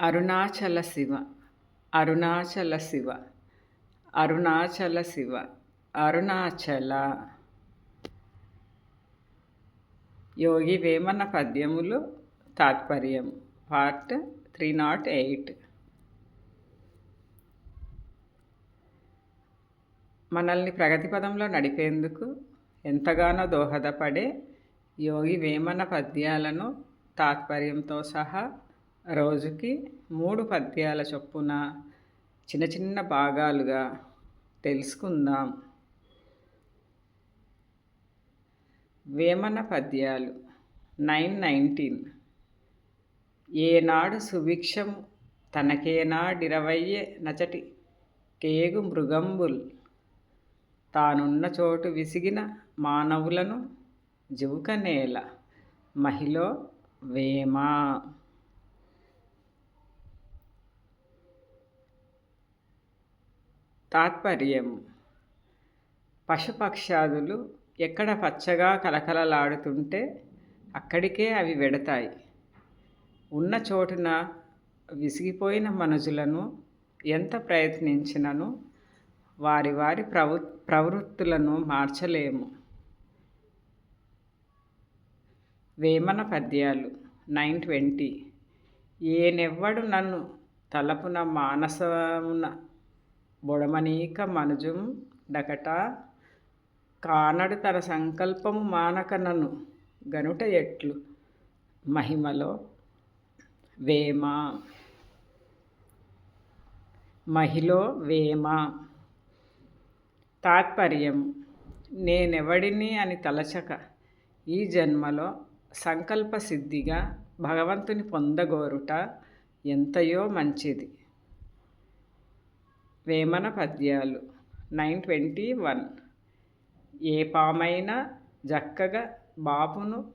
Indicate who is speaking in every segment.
Speaker 1: అరుణాచల శివ అరుణాచల శివ అరుణాచల శివ అరుణాచల. యోగి వేమన పద్యములు తాత్పర్యం part three not eight. మనల్ని ప్రగతి పదంలో నడిపేందుకు ఎంతగానో దోహదపడే యోగి వేమన పద్యాలను తాత్పర్యంతో సహా రోజుకి మూడు పద్యాల చొప్పున చిన్న చిన్న భాగాలుగా తెలుసుకుందాం. వేమన పద్యాలు నైన్ నైన్టీన్. ఏనాడు సుభిక్షము తనకేనాడిరవయ్యే నచటి కేగు మృగంబుల్. తానున్న చోటు విసిగిన మానవులను జువుకనేల మహిళ వేమ. తాత్పర్యం. పశుపక్షాదులు ఎక్కడ పచ్చగా కలకలలాడుతుంటే అక్కడికే అవి వెడతాయి. ఉన్న చోటున విసిగిపోయిన మనుషులను ఎంత ప్రయత్నించినను వారి వారి ప్రవృ ప్రవృత్తులను మార్చలేము. వేమన పద్యాలు నైన్ ట్వంటీ. ఏనెవ్వడు నన్ను తలపున మానసమున బొడమనీక మనుజుం డకట కానడు తన సంకల్పము మానకనను గనుట ఎట్లు? మహిమలో వేమ? మహిలో వేమ? తాత్పర్యం నేనెవడిని అని తలచక ఈ జన్మలో సంకల్ప సిద్ధిగా భగవంతుని పొందగోరుట ఎంతయో మంచిది. వేమన పద్యాలు. Nine twenty one. ఏ పామైనా జక్కగా బాపును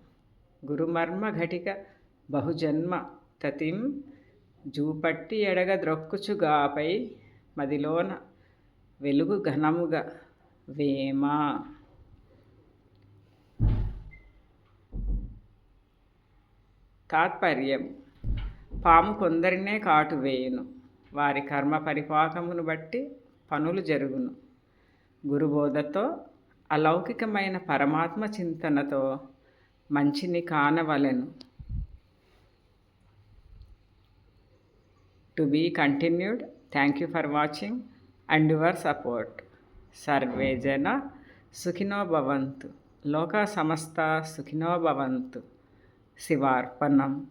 Speaker 1: గురుమర్మ ఘటిక బహుజన్మ తతిం జూపట్టి ఎడగ ద్రొక్కుచుగాపై మదిలోన వెలుగు ఘనముగా వేమ. తాత్పర్యం. పాము కొందరినే కాటు వేయును. వారి కర్మ పరిపాకమును బట్టి పనులు జరుగును. గురుబోధతో అలౌకికమైన పరమాత్మ చింతనతో మంచిని కానవలెను. To be continued thank you for watching and your support. Survey జన సుఖినో భవంతు. లోక సమస్త సుఖినో భవంతు. శివార్పణం.